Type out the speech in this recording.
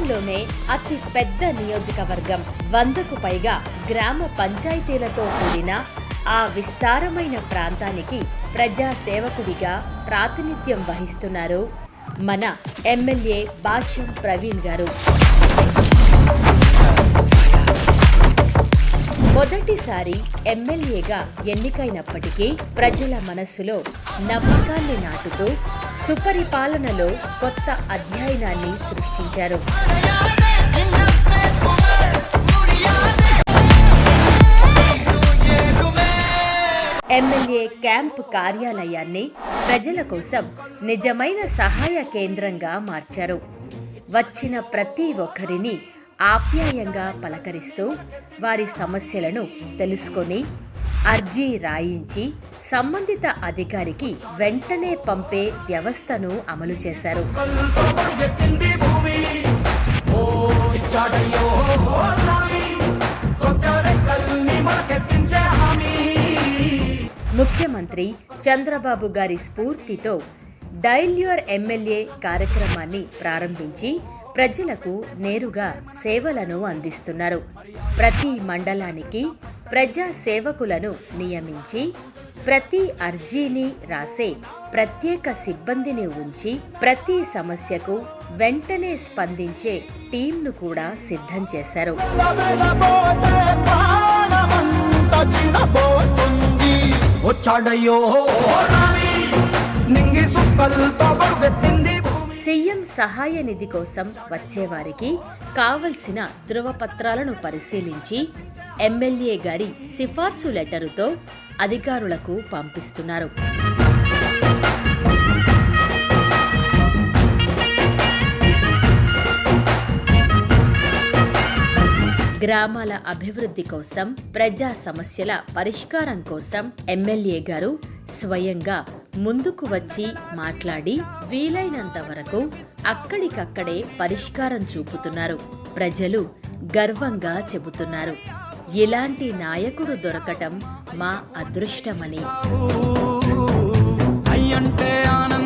రాష్ట్రంలోనే అతి పెద్ద నియోజకవర్గం. వందకు పైగా గ్రామ పంచాయతీలతో కూడిన ఆ విస్తారమైన ప్రాంతానికి ప్రజాసేవకుడిగా ప్రాతినిధ్యం వహిస్తున్నారు మన ఎమ్మెల్యే భాష్యం ప్రవీణ్ గారు. మొదటిసారి ఎమ్మెల్యేగా ఎన్నికైనప్పటికీ ప్రజల మనస్సులో నమ్మకాన్ని నాటుతూ సుపరిపాలనలో కొత్త అధ్యయనాన్ని సృష్టించారు. ఎమ్మెల్యే క్యాంప్ కార్యాలయాన్ని ప్రజల కోసం నిజమైన సహాయ కేంద్రంగా మార్చారు. వచ్చిన ప్రతి ఒక్కరిని ఆప్యాయంగా పలకరిస్తూ వారి సమస్యలను తెలుసుకొని అర్జీ రాయించి సంబంధిత అధికారికి వెంటనే పంపే వ్యవస్థను అమలు చేశారు. ముఖ్యమంత్రి చంద్రబాబు గారి స్ఫూర్తితో డైల్ యువర్ ఎమ్మెల్యే కార్యక్రమాన్ని ప్రారంభించి ప్రజలకు నేరుగా సేవలను అందిస్తున్నారు. ప్రతి మండలానికి ప్రజా సేవకులను నియమించి ప్రతి అర్జీని రాసే ప్రత్యేక సిబ్బందిని ఉంచి ప్రతి సమస్యకు వెంటనే స్పందించే టీంను కూడా సిద్ధం చేశారు. చిన్నపోతుంది వచ్చాడయ్యో నింగి సుక్కలతో సీఎం సహాయ నిధి కోసం వచ్చేవారికి కావలసిన ధృవపత్రాలను పరిశీలించి ఎమ్మెల్యే గారి సిఫార్సు లెటరుతో అధికారులకు పంపిస్తున్నారు. గ్రామాల అభివృద్ధి కోసం ప్రజా సమస్యల పరిష్కారం కోసం ఎమ్మెల్యే గారు స్వయంగా ముందుకు వచ్చి మాట్లాడి వీలైనంత వరకు అక్కడికక్కడే పరిష్కారం చూపుతున్నారు. ప్రజలు గర్వంగా చెబుతున్నారు. ఇలాంటి నాయకుడు దొరకటం మా అదృష్టమని. అయ్యంటే ఆనందం